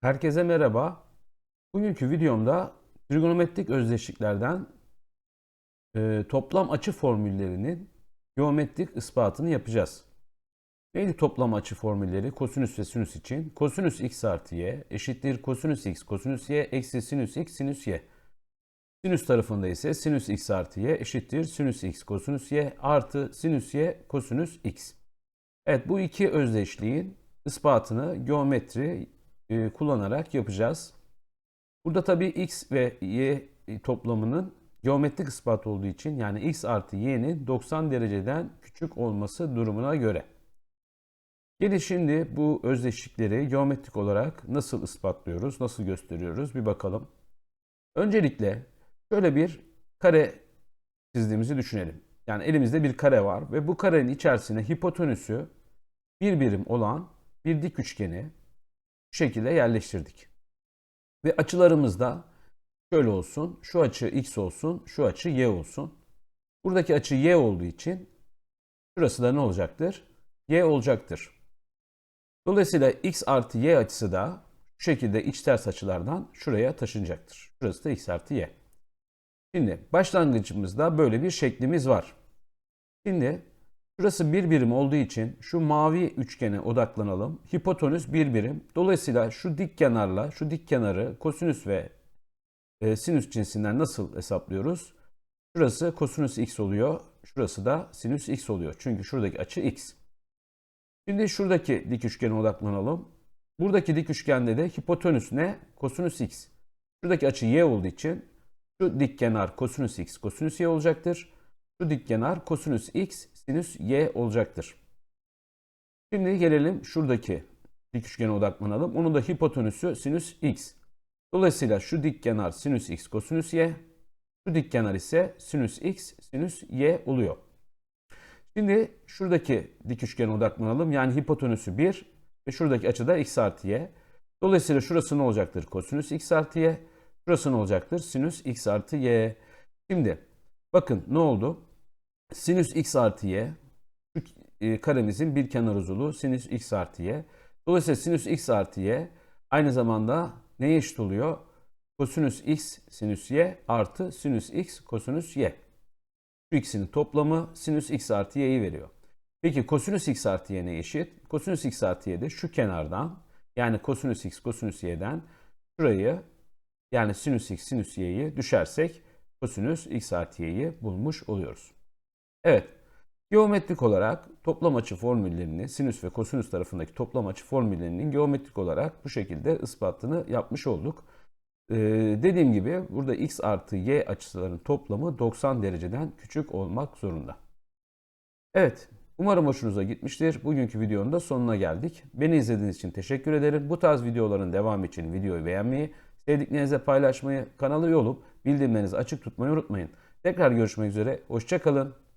Herkese merhaba. Bugünkü videomda trigonometrik özdeşliklerden e, toplam açı formüllerinin geometrik ispatını yapacağız. Neydi toplam açı formülleri? Kosinüs ve sinüs için. Kosinüs x artı y eşittir kosinüs x kosinüs y eksi sinüs x sinüs y. Sinüs tarafında ise sinüs x artı y eşittir sinüs x kosinüs y artı sinüs y kosinüs x. Evet bu iki özdeşliğin ispatını geometri e, kullanarak yapacağız. Burada tabii x ve y toplamının geometrik ispat olduğu için yani x artı y'nin 90 dereceden küçük olması durumuna göre. Gelin şimdi bu özdeşlikleri geometrik olarak nasıl ispatlıyoruz, nasıl gösteriyoruz bir bakalım. Öncelikle şöyle bir kare çizdiğimizi düşünelim. Yani elimizde bir kare var ve bu karenin içerisine hipotenüsü bir birim olan bir dik üçgeni şekilde yerleştirdik. Ve açılarımız da şöyle olsun. Şu açı x olsun, şu açı y olsun. Buradaki açı y olduğu için şurası da ne olacaktır? y olacaktır. Dolayısıyla x artı y açısı da şu şekilde iç ters açılardan şuraya taşınacaktır. Şurası da x artı y. Şimdi başlangıcımızda böyle bir şeklimiz var. Şimdi Şurası bir birim olduğu için şu mavi üçgene odaklanalım. Hipotenüs bir birim. Dolayısıyla şu dik kenarla şu dik kenarı kosinüs ve e, sinüs cinsinden nasıl hesaplıyoruz? Şurası kosinüs x oluyor. Şurası da sinüs x oluyor. Çünkü şuradaki açı x. Şimdi şuradaki dik üçgene odaklanalım. Buradaki dik üçgende de hipotenüs ne? Kosinüs x. Şuradaki açı y olduğu için şu dik kenar kosinüs x kosinüs y olacaktır. Şu dik kenar kosinüs x sinüs y olacaktır. Şimdi gelelim şuradaki dik üçgene odaklanalım. Onun da hipotenüsü sinüs x. Dolayısıyla şu dik kenar sinüs x kosinüs y. Şu dik kenar ise sinüs x sinüs y oluyor. Şimdi şuradaki dik üçgene odaklanalım. Yani hipotenüsü 1 ve şuradaki açı da x artı y. Dolayısıyla şurası ne olacaktır? Kosinüs x artı y. Şurası ne olacaktır? Sinüs x artı y. Şimdi bakın ne oldu? Sinüs x artı y e, karemizin bir kenar uzunluğu sinüs x artı y. Dolayısıyla sinüs x artı y aynı zamanda neye eşit oluyor? Kosinüs x sinüs y artı sinüs x kosinüs y. Şu ikisinin toplamı sinüs x artı y'yi veriyor. Peki kosinüs x artı y ne eşit? Kosinüs x artı y de şu kenardan yani kosinüs x kosinüs y'den şurayı yani sinüs x sinüs y'yi düşersek kosinüs x artı y'yi bulmuş oluyoruz. Evet, geometrik olarak toplam açı formüllerini, sinüs ve kosinüs tarafındaki toplam açı formüllerinin geometrik olarak bu şekilde ispatını yapmış olduk. Ee, dediğim gibi burada x artı y açılarının toplamı 90 dereceden küçük olmak zorunda. Evet, umarım hoşunuza gitmiştir. Bugünkü videonun da sonuna geldik. Beni izlediğiniz için teşekkür ederim. Bu tarz videoların devamı için videoyu beğenmeyi, sevdiklerinizle paylaşmayı, kanalı üye bildirimlerinizi açık tutmayı unutmayın. Tekrar görüşmek üzere, hoşçakalın.